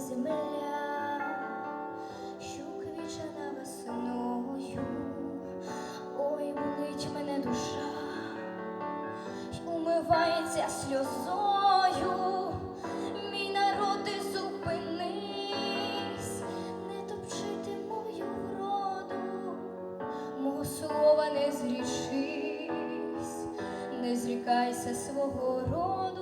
земля, що квічена весною, ой, болить мене душа, й умивається сльозою, мій народ, ти зупинись, не топчити мою вроду, мого слова не зрішись, не зрікайся свого роду.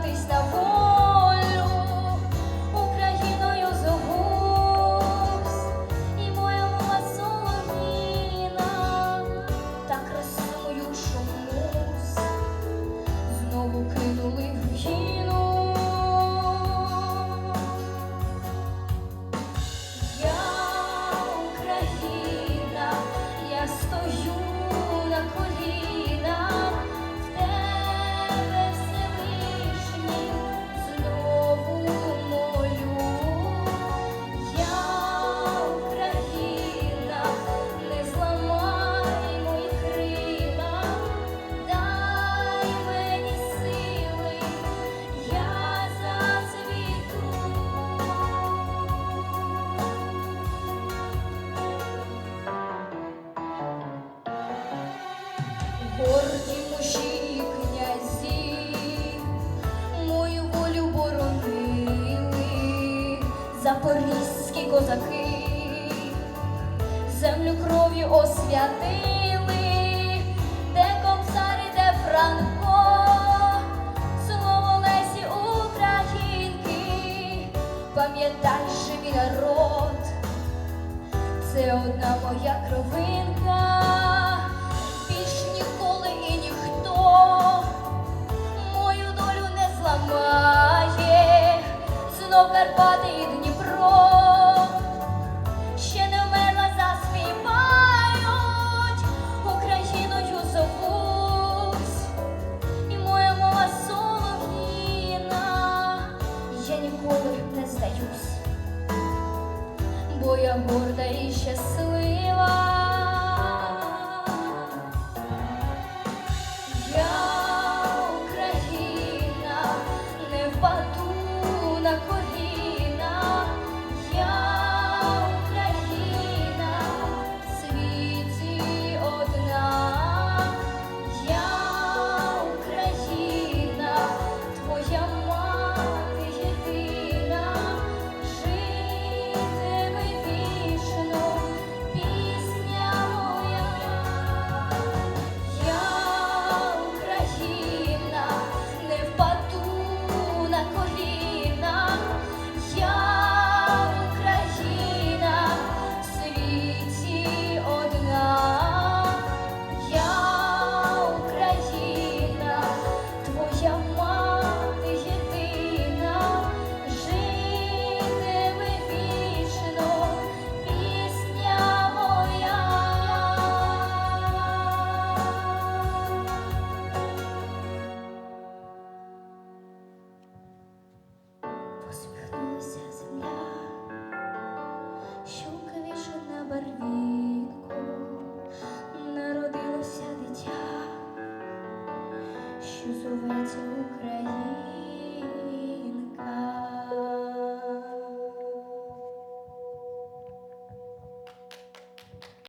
хоче вирватись на Горді мужі і князі, мою волю боронили, запорізькі козаки, землю кров'ю освятили, де комсар, і де Франко, слово Лесі Українки, пам'ятай, живий народ. Це одна моя кровинка, бо я горда і щаслива. so that's all.